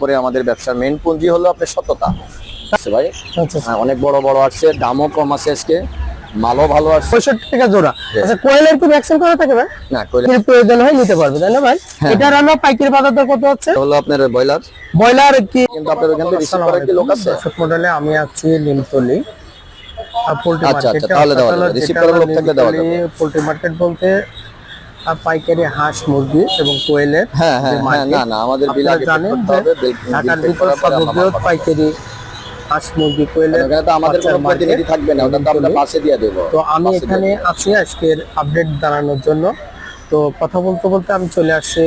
পরে আমাদের ব্যবসার মেইন পুঁজি হলো আপনার সততা। আছে ভাই? আচ্ছা হ্যাঁ, অনেক বড় বড় আসছে দামও কম আছে আজকে মালও ভালো আসছে। পঁয়ষট্টি টাকা জোড়া। আচ্ছা কোয়েলের কি ভ্যাকসিন করা থাকে ভাই? না কইলে প্রয়োজন হয় নিতে পারবে তাই না ভাই? হ্যাঁ। এটার পাইকারি বাজার দর কত হচ্ছে হলো আপনার ব্রয়লার। ব্রয়লার কি কিন্তু আপনার ওখান রিসিভ করার কি লোক আছে? মডেলে আমি আছি পোল্ট্রি আচ্ছা, আচ্ছা, তাহলে দেওয়া রিসিভ করার লোক থাকলে দেওয়া পোল্ট্রি মার্কেট বলতে পাইকারি হাঁস মুরগি এবং কোয়েলের হ্যাঁ হ্যাঁ হ্যাঁ market, না না আমাদের বিল আগে জানেন ঢাকার ভিতর সর্ববৃহৎ পাইকারি হাঁস মুরগি কোয়েলের তো আমাদের কোনো প্রতিনিধি থাকবে না ওটা তো আমরা। পাশে দিয়ে দেবো তো আমি এখানে আছি আজকের আপডেট জানানোর জন্য। তো কথা বলতে বলতে আমি চলে আসছি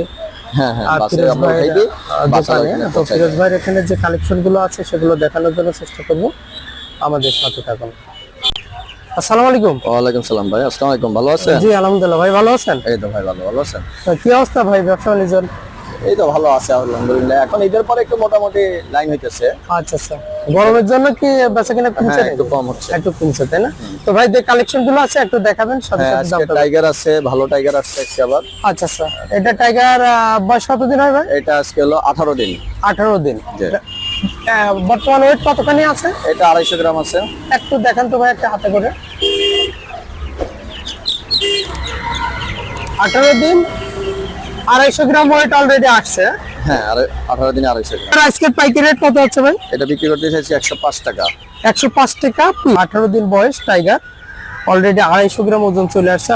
তো ফিরোজ ভাইয়ের এখানে যে কালেকশনগুলো আছে সেগুলো দেখানোর জন্য চেষ্টা করব। আমাদের সাথে থাকুন। আসসালামু আলাইকুম। ওয়ালাইকুম সালাম ভাই আসসালামু আলাইকুম ভালো আছেন? জি আলহামদুলিল্লাহ ভাই ভালো আছেন? এই তো ভাই ভালো ভালো আছেন। কি অবস্থা ভাই ব্যবসা বাণিজ্যের? এই তো ভালো আছে আলহামদুলিল্লাহ। এখন ঈদের পরে একটু মোটামুটি লাইন হইতেছে। আচ্ছা আচ্ছা। গরমের জন্য কি বেচা কিনা কমছে হ্যাঁ একটু কম হচ্ছে। একটু কমছে তাই না? তো ভাই যে কালেকশনগুলো আছে একটু দেখাবেন সাথে হ্যাঁ সাথে দামটা টাইগার আছে ভালো টাইগার আজকে আবার। আচ্ছা আচ্ছা। এটা টাইগার বয়স কতদিন হয় ভাই? এটা আজকে হলো আঠারো দিন। আঠারো দিন। জি। আহ, বর্তমান ওয়েট কতখানি আছে? এটা আড়াইশো গ্রাম আছে। একটু দেখান তো ভাই একটা হাতে করে। আঠারো দিন আড়াইশো গ্রাম ওয়েট অলরেডি আসছে। হ্যাঁ আঠারো দিনে আড়াইশো গ্রাম। আজকে পাইকারি রেট কত হচ্ছে ভাই? এটা বিক্রি করতে চাইছি একশো পাঁচ টাকা। একশো পাঁচ টাকা আঠারো দিন বয়স টাইগার অলরেডি আড়াইশো গ্রাম ওজন চলে আসছে।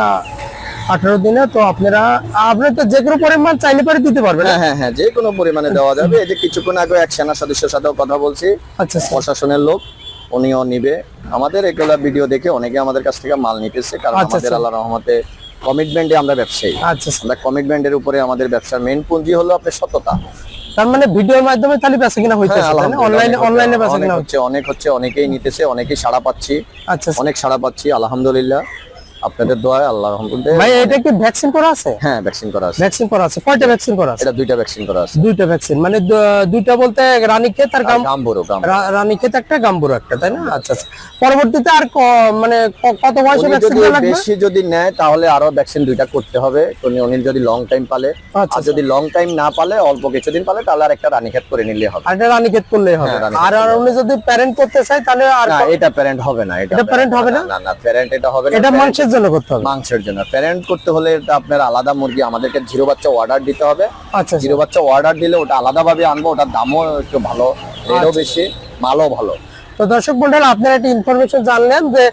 আঠারো দিনে তো আপনারা আপনি তো যে কোনো পরিমাণ চাইলে পারে দিতে পারবেন। হ্যাঁ হ্যাঁ হ্যাঁ যে কোনো পরিমাণে দেওয়া যাবে। এই যে কিছুক্ষণ আগে এক সেনা সদস্যের সাথেও কথা বলছি। আচ্ছা আচ্ছা। প্রশাসনের লোক উনিও নিবে। আমাদের এগুলা ভিডিও দেখে অনেকে আমাদের কাছ থেকে মাল নিতেছে কারণ আচ্ছা, আমাদের আচ্ছা। আল্লাহ রহমতে কমিটমেন্টে আমরা ব্যবসায়ী। আচ্ছা। আমরা কমিটমেন্টের উপরে আমাদের ব্যবসার মেইন পুঁজি হলো আপনার সততা। তার মানে ভিডিওর মাধ্যমে তাহলে বেচা কিনা হইতেছে হ্যাঁ, অনলাইনে অনলাইনে হচ্ছে, বেচা কিনা হচ্ছে অনেক হচ্ছে অনেকেই নিতেছে অনেকেই সাড়া পাচ্ছি। আচ্ছা। অনেক সাড়া পাচ্ছি আলহামদুলিল্লাহ। আপনাদের দোয়ায় আল্লাহ রহমতুল্লাহ ভাই এটা কি ভ্যাকসিন করা আছে? হ্যাঁ ভ্যাকসিন করা আছে। ভ্যাকসিন করা আছে। কয়টা ভ্যাকসিন করা আছে? এটা দুইটা ভ্যাকসিন করা আছে। দুইটা ভ্যাকসিন মানে দুইটা বলতে রানীক্ষেত আর গাম গাম্বুরো গাম রা- রানীক্ষেত একটা গাম্বুর একটা তাই না? আচ্ছা আচ্ছা। পরবর্তীতে আর মানে কত বয়সে ভ্যাকসিন যদি লাগবে? বেশি যদি নেয় তাহলে আরও ভ্যাকসিন দুইটা করতে হবে। উনি উনি যদি লং টাইম পালে। আচ্ছা, আর যদি লং টাইম না পালে অল্প কিছুদিন পালে তাহলে আর একটা রানী রানীক্ষেত করে নিলে হবে। আর এটা রানীক্ষেত করলেই হবে। হ্যাঁ, আর আর উনি যদি প্যারেন্ট করতে চায় তাহলে আর এটা প্যারেন্ট হবে না এটা parent হবে না? না না প্যারেন্ট এটা হবে না এটা মাংসের জন্য করতে হবে মাংসের জন্য প্যারেন্ট করতে হলে এটা আপনার আলাদা মুরগি আমাদেরকে জিরো বাচ্চা অর্ডার দিতে হবে আচ্ছা আচ্ছা। জিরো বাচ্চা অর্ডার দিলে ওটা আলাদাভাবে আনব ওটার দামও একটু ভালো রেটও আচ্ছা। বেশি মালও ভালো তো দর্শক মন্ডল আপনারা একটা ইনফরমেশন জানলেন যে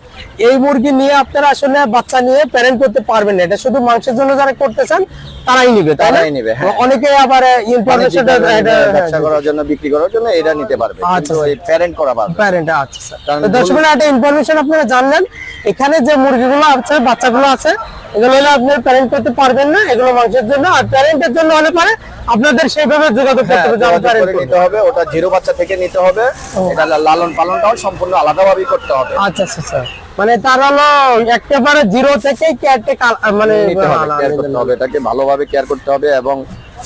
এই মুরগি নিয়ে আপনারা আসলে বাচ্চা নিয়ে প্যারেন্ট করতে পারবেন না। এটা শুধু মাংসের জন্য যারা করতে চান তারাই নিবে তারাই নিবে, হ্যাঁ। অনেকে আবার ইনফরমেশন ব্যবসা করার জন্য বিক্রি করার জন্য এটা নিতে পারবে। আচ্ছা, এই প্যারেন্ট করা পারবে প্যারেন্ট আচ্ছা স্যার তো দর্শক মন্ডল একটা ইনফরমেশন আপনারা জানলেন এখানে যে মুরগিগুলো আছে বাচ্চাগুলো আছে এগুলো হলে আপনি প্যারেন্ট করতে পারবেন না এগুলো মাংসের জন্য। আর প্যারেন্টের জন্য হলে পারে আপনাদের সেইভাবে যোগাযোগ করতে হ্যাঁ, হবে ওটা জিরো বাচ্চা থেকে নিতে হবে। এটা লালন পালনটাও সম্পূর্ণ আলাদাভাবেই করতে হবে। আচ্ছা আচ্ছা স্যার মানে তার হলো একেবারে জিরো থেকে কেয়ারটেক মানে কেয়ার করতে হবে। এটাকে ভালোভাবে কেয়ার করতে হবে এবং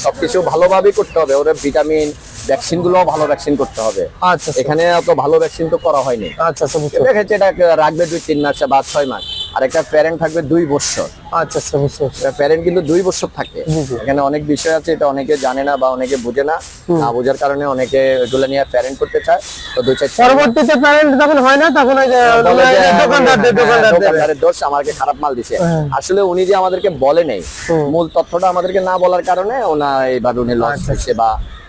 সবকিছু ভালোভাবেই করতে হবে। ওদের ভিটামিন ভ্যাকসিনগুলো ভালো ভ্যাকসিন করতে হবে। আচ্ছা আচ্ছা। এখানে অত ভালো ভ্যাকসিন তো করা হয়নি। আচ্ছা আচ্ছা দেখেছে এটা রাখবে দুই তিন মাস বা ছয় মাস। আর একটা প্যারেন্ট থাকবে দুই বছর আচ্ছা আচ্ছা বুঝতে প্যারেন্ট কিন্তু দুই বছর থাকে। এখানে অনেক বিষয় আছে এটা অনেকে জানে না বা অনেকে বুঝে না। না বোঝার কারণে অনেকে এগুলো নিয়ে প্যারেন্ট করতে চায়। তো দুই চার পরবর্তীতে প্যারেন্ট যখন হয় না তখন ওই যে বলে যে, এই দোকানদারদের হ্যাঁ, দোকানদারের দোষ আমাকে খারাপ মাল দিছে। হ্যাঁ। আসলে উনি যে আমাদেরকে বলে নেই মূল তথ্যটা আমাদেরকে না বলার কারণে ওনার এইভাবে উনি লস হয়েছে বা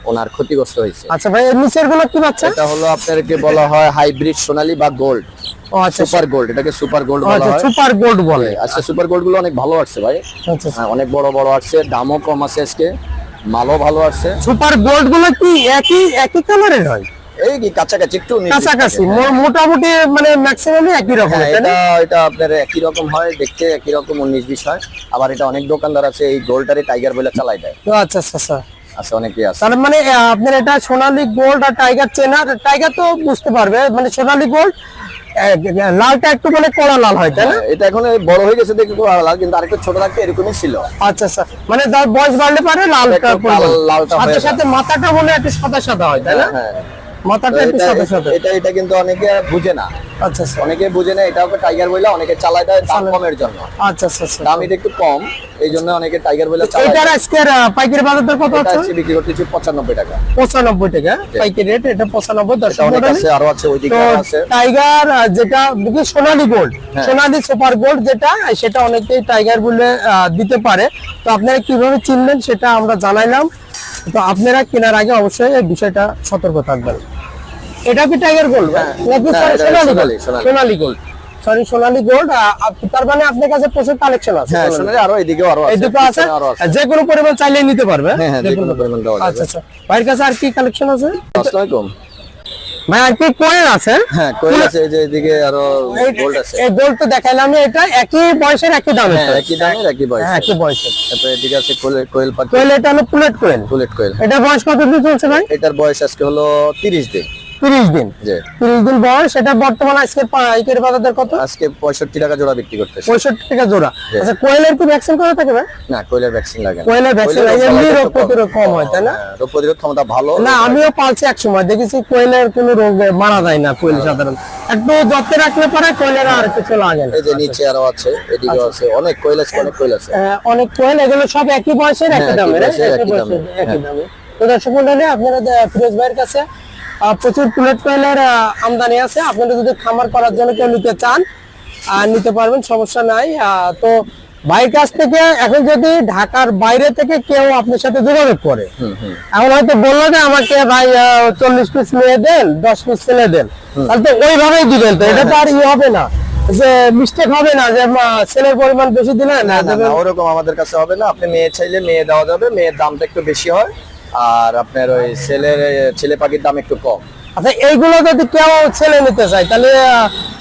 ওনার ক্ষতিগ্রস্ত হয়েছে। আচ্ছা ভাই এর নিচেরগুলো কি বাচ্চা এটা হলো আপনাদেরকে বলা হয় হাইব্রিড সোনালী বা গোল্ড আচ্ছা সুপার গোল্ড এটাকে সুপার গোল্ড বলা আচ্ছা হয়। সুপার গোল্ড বলে। আচ্ছা সুপার গোল্ডগুলো অনেক ভালো আসছে ভাই। আচ্ছা আচ্ছা। হ্যাঁ, অনেক বড় বড় আসছে দামও কম আছে আজকে মালও ভালো আসছে। সুপার গোল্ডগুলো কি একই একই কালারের হয়? এই কি কাছাকাছি একটু কাছাকাছি মোটামুটি মানে ম্যাক্সিমামই একই রকম হ্যাঁ না? এটা এটা আপনার একই রকম হয় দেখতে একই রকম উনিশ বিশ হয়। আবার এটা অনেক দোকানদার আছে এই গোল্ডটারে টাইগার বলে চালাই দেয়। আচ্ছা আচ্ছা আচ্ছা। আছে অনেকেই আছে। তার মানে আপনার এটা সোনালী গোল্ড আর টাইগার চেনার টাইগার তো বুঝতে পারবে মানে সোনালী গোল্ড লালটা একটু মানে কড়া লাল হয় তাই না? হ্যাঁ, এটা এখন বড় হয়ে গেছে দেখে কড়া লাল কিন্তু আরেকটু ছোট থাকতে এরকমই ছিল। আচ্ছা আচ্ছা। মানে যার বয়স বাড়লে পারে লালটা লাল- লালটা সাথে। সাথে মাথাটা মনে একটু সাদা সাদা হয় তাই না? হ্যাঁ। মাথাটা একটু সাথে সাথে। এটা এটা কিন্তু অনেকে বুঝে না। আচ্ছা আচ্ছা। অনেকে বুঝে না এটা টাইগার বইলা অনেকে চালায় দেয় দাম কমের জন্য। আচ্ছা আচ্ছা আচ্ছা। দাম এটা একটু কম এই জন্য অনেকে টাইগার বইলা চালায়। এটার আজকের পাইকারি বাজার দর কত আছে? আজকে বিক্রি করতেছি পঁচানব্বই টাকা। পঁচানব্বই টাকা পাইকারি রেট এটা এটা দর্শক অনেক আছে আরও আছে ওইদিকে আছে। টাইগার যেটা সোনালী গোল্ড। সোনালী সুপার গোল্ড যেটা সেটা অনেকেই টাইগার বলে দিতে পারে। তো আপনারা কীভাবে চিনবেন সেটা আমরা জানাইলাম। তো আপনারা কেনার আগে অবশ্যই এই বিষয়টা সতর্ক থাকবেন। এটা কি টাইগার গোল্ড সোনালি গোল্ড সোনালি গোল্ড সরি সোনালি গোল্ড তার মানে আপনার কাছে প্রচুর কালেকশন আছে হ্যাঁ সোনালি আরও এদিকে আরও আছে। এদিকে আছে? যে কোনো পরিমাণ চাইলে নিতে পারবে। হ্যাঁ হ্যাঁ যে কোনো পরিমাণ আচ্ছা আচ্ছা। ভাইয়ের কাছে আর কি কালেকশন আছে? আসসালামু আলাইকুম ভাই আর কি কয়েন আছে? হ্যাঁ কোয়েল আছে এই যে এদিকে আরও গোল্ড আছে। এই গোল্ড তো দেখাইলাম এটা একই বয়সের একই দাম হ্যাঁ একই দামের একই বয়স হ্যাঁ, একই বয়সের। তারপরে এদিকে আছে কোয়েল কোয়েল পাখি কোয়েল এটা হলো পুলেট কোয়েল পুলেট কোয়েল এটা বয়স কত দিন চলছে ভাই? এটার বয়স আজকে হলো তিরিশ দিন। তিরিশ দিন। যে তিরিশ দিন বয়স এটা বর্তমান আজকে পাইকারি বাজার দর কত? আজকে পঁয়ষট্টি টাকা জোড়া বিক্রি করতেছে। পঁয়ষট্টি টাকা জোড়া। আচ্ছা কোয়েলের কি ভ্যাকসিন করা থাকে ভাই? না কোয়েলের ভ্যাকসিন লাগে। কোয়েলের ভ্যাকসিন এমনি রোগ প্রতিরোধ কম হয় তাই না? হ্যাঁ, রোগ প্রতিরোধ ক্ষমতা ভালো। না আমিও পালছি এক সময়। দেখেছি কোয়েলের কোনো রোগে মারা যায় না কোয়েল সাধারণত একটু যত্নে রাখলে পরে কোয়েলের আর কিছু লাগে না। এই যে নিচে আরও আছে এদিকেও আছে। অনেক কোয়েল আছে অনেক কোয়েল আছে। অনেক কোয়েল এগুলো সব একই বয়সের একই হ্যাঁ, একই দামের একই দামের, একই দামে তো দর্শক মন্ডলী আপনারা ফিরোজ ভাইয়ের কাছে প্রচুর প্লেট কোয়েলের আমদানি আছে। আপনারা যদি খামার করার জন্য কেউ নিতে চান নিতে পারবেন সমস্যা নাই। তো ভাইয়ের কাছ থেকে এখন যদি ঢাকার বাইরে থেকে কেউ আপনার সাথে যোগাযোগ করে এখন হয়তো বলল যে আমাকে ভাই চল্লিশ পিস নিয়ে দেন দশ পিস ছেলে দেন। তাহলে তো ওইভাবেই দিবেন তো এটা তো আর ইয়ে হবে না। যে মিস্টেক হবে না যে ছেলের পরিমাণ বেশি দিলে না না না না ওরকম আমাদের কাছে হবে না। আপনি মেয়ে চাইলে মেয়ে দেওয়া যাবে মেয়ের দামটা একটু বেশি হয়। আর আপনার ওই ছেলের ছেলে পাখির দাম একটু কম। আচ্ছা এইগুলো যদি কেউ ছেলে নিতে চায় তাহলে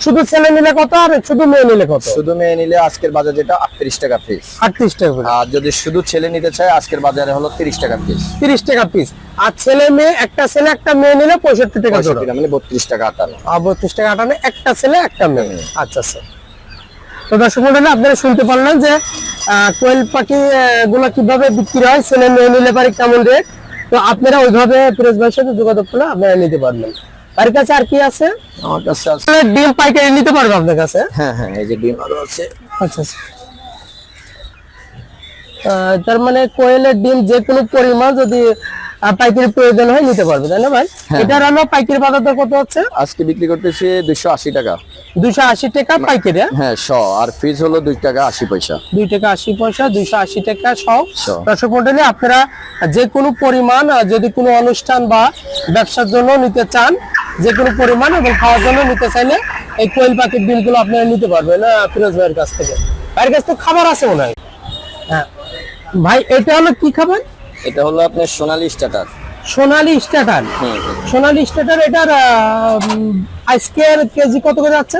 শুধু ছেলে নিলে কত আর শুধু মেয়ে নিলে কত? শুধু মেয়ে নিলে আজকের বাজার যেটা আটত্রিশ টাকা পিস আটত্রিশ টাকা আর যদি শুধু ছেলে নিতে চায় আজকের বাজারে হলো তিরিশ টাকা পিস তিরিশ টাকা পিস আর ছেলে মেয়ে একটা ছেলে একটা মেয়ে নিলে পঁয়ষট্টি টাকা মানে বত্রিশ টাকা আটান্ন। আর বত্রিশ টাকা আটানে একটা ছেলে একটা মেয়ে। আচ্ছা আচ্ছা। তো দর্শক মন্ডলী আপনারা শুনতে পারলেন যে কোয়েল পাখি গুলো কীভাবে বিক্রি হয় ছেলে মেয়ে নিলে পারে কেমন রেট তো আপনারা ওইভাবে ফিরোজ ভাইয়ের সাথে যোগাযোগ করলে আপনারা নিতে পারবেন। তার কাছে আর কি আছে? আমার কাছে আছে। ডিম পাইকারি নিতে পারবে আপনার কাছে? হ্যাঁ হ্যাঁ এই যে ডিম আরও আছে। আচ্ছা আচ্ছা। তার মানে কোয়েলের ডিম যে কোনো পরিমাণ যদি পাইকারি প্রয়োজন হয় নিতে পারবে তাই না ভাই? এটার হলো পাইকারি বাজার দর কত হচ্ছে আজকে বিক্রি করতেছি দুইশো আশি টাকা। দুইশো আশি টাকা পাইকারি হ্যাঁ? হ্যাঁ শ। আর ফিজ হলো দুই টাকা আশি পয়সা। দুই টাকা আশি পয়সা দুইশো আশি টাকা সহ সহ। দর্শক মন্ডলী আপনারা যে কোনো পরিমাণ যদি কোনো অনুষ্ঠান বা ব্যবসার জন্য নিতে চান যে কোনো পরিমাণ এবং খাওয়ার জন্য নিতে চাইলে এই কোয়েল পাখির ডিমগুলো আপনারা নিতে পারবেন ফিরোজ ভাইয়ের কাছ থেকে। ভাইয়ের কাছ থেকে খাবার আছে মনে হয়? হ্যাঁ। ভাই এটা হলো কি খাবার? এটা হলো আপনার Sonali starter Sonali starter Sonali starter এটার আজকের কেজি কত করে যাচ্ছে?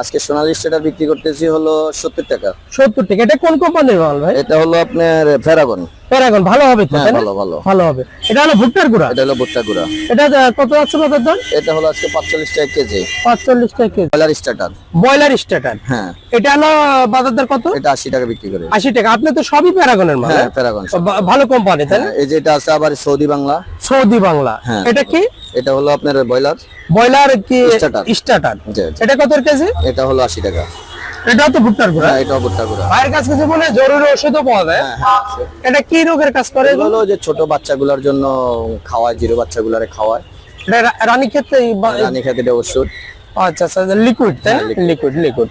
আজকে সোনালি স্টার্টার বিক্রি করতেছি হলো সত্তর টাকা। সত্তর টাকা। এটা কোন কোম্পানির মাল ভাই? এটা হলো আপনার ফেরাগন প্যারাগন ভালো হবে তো হ্যাঁ? ভালো ভালো। ভালো হবে। এটা হলো ভুট্টার গুঁড়া? এটা হলো ভুট্টা গুঁড়া। এটা কত আছে বাজার দাম এটা হলো আজকে পাঁচচল্লিশ টাকা কেজি। পাঁচচল্লিশ টাকা KG. Boiler starter. Broiler starter হ্যাঁ। এটা হলো বাজার দর কত? এটা আশি টাকা বিক্রি করে। আশি টাকা। আপনি তো সবই প্যারাগনের মাল হ্যাঁ হ্যাঁ? বা- ভালো কোম্পানি তাই না? হ্যাঁ, এই যে এটা আছে আবার সৌদি বাংলা। সৌদি বাংলা। এটা কি? এটা হলো আপনার ব্রয়লার। ব্রয়লার কি জি, জি। এটা কত কেজি? এটা হলো আশি টাকা। এটাও তো ভুট্টার গুঁড়া? হ্যাঁ এটাও ভুট্টা গুঁড়া। ভাইয়ের কাছে কিছু বলে জরুরি ওষুধও পাওয়া যায়। হ্যাঁ, হ্যাঁ, এটা কি রোগের কাজ করে এগুলো যে ছোট বাচ্চাগুলোর জন্য খাওয়ায় জিরো বাচ্চাগুলোরে খাওয়ায়। এটা রানী ক্ষেত্রে রানী ক্ষেত্রে ওষুধ। আচ্ছা আচ্ছা লিকুইড তাই হ্যাঁ, লিকুইড লিকুইড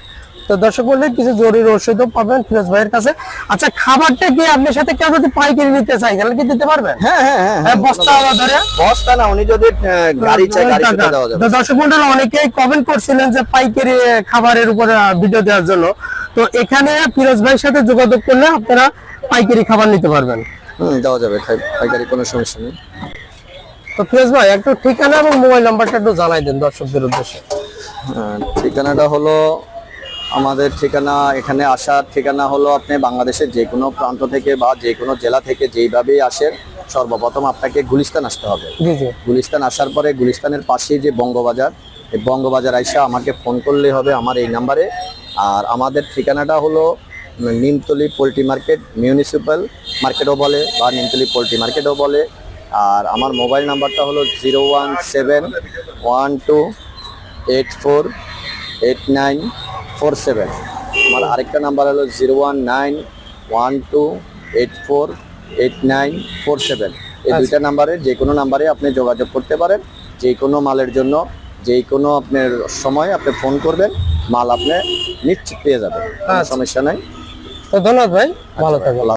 তো দর্শক বললে কিছু জরুরি ওষুধও পাবেন ফিরোজ ভাইয়ের কাছে। আচ্ছা খাবারটা কি আপনার সাথে কেউ যদি পাইকারি নিতে চাই তাহলে কি দিতে পারবেন? হ্যাঁ হ্যাঁ হ্যাঁ হ্যাঁ, বস্তা ধরে। বস্তা না উনি যদি গাড়ি চায় গাড়ি দেওয়া যাবে। দর্শক মন্ডল অনেকেই কমেন্ট করছিলেন যে পাইকারি খাবারের উপরে ভিডিও দেওয়ার জন্য। তো এখানে ফিরোজ ভাইয়ের সাথে যোগাযোগ করলে আপনারা পাইকারি খাবার নিতে পারবেন। হুম দেওয়া যাবে পাইকারি কোনো সমস্যা নেই। তো ফিরোজ ভাই একটু ঠিকানা এবং মোবাইল নাম্বারটা একটু জানাই দেন দর্শকদের উদ্দেশ্যে। ঠিকানাটা হলো আমাদের ঠিকানা এখানে আসার ঠিকানা হলো আপনি বাংলাদেশের যে কোনো প্রান্ত থেকে বা যে কোনো জেলা থেকে যেইভাবেই আসেন সর্বপ্রথম আপনাকে গুলিস্তান আসতে হবে। গুলিস্তান আসার পরে গুলিস্তানের পাশেই যে বঙ্গবাজার এই বঙ্গবাজার আইসা আমাকে ফোন করলে হবে আমার এই নাম্বারে। আর আমাদের ঠিকানাটা হলো নিমতলি পোলট্রি মার্কেট মিউনিসিপ্যাল মার্কেটও বলে বা নিমতলি পোলট্রি মার্কেটও বলে। আর আমার মোবাইল নাম্বারটা হলো zero one seven one two eight four eight nine four seven. আমার আরেকটা নাম্বার হলো zero one nine one two eight four eight nine four seven. এই দুইটা নাম্বারে যে কোনো নাম্বারে আপনি যোগাযোগ করতে পারেন। যে কোনো মালের জন্য যে কোনো আপনার সময় আপনি ফোন করবেন মাল আপনি নিশ্চিত পেয়ে যাবেন। কোনো আচ্ছা। সমস্যা নাই। তো ধন্যবাদ ভাই। ভালো থাকবেন।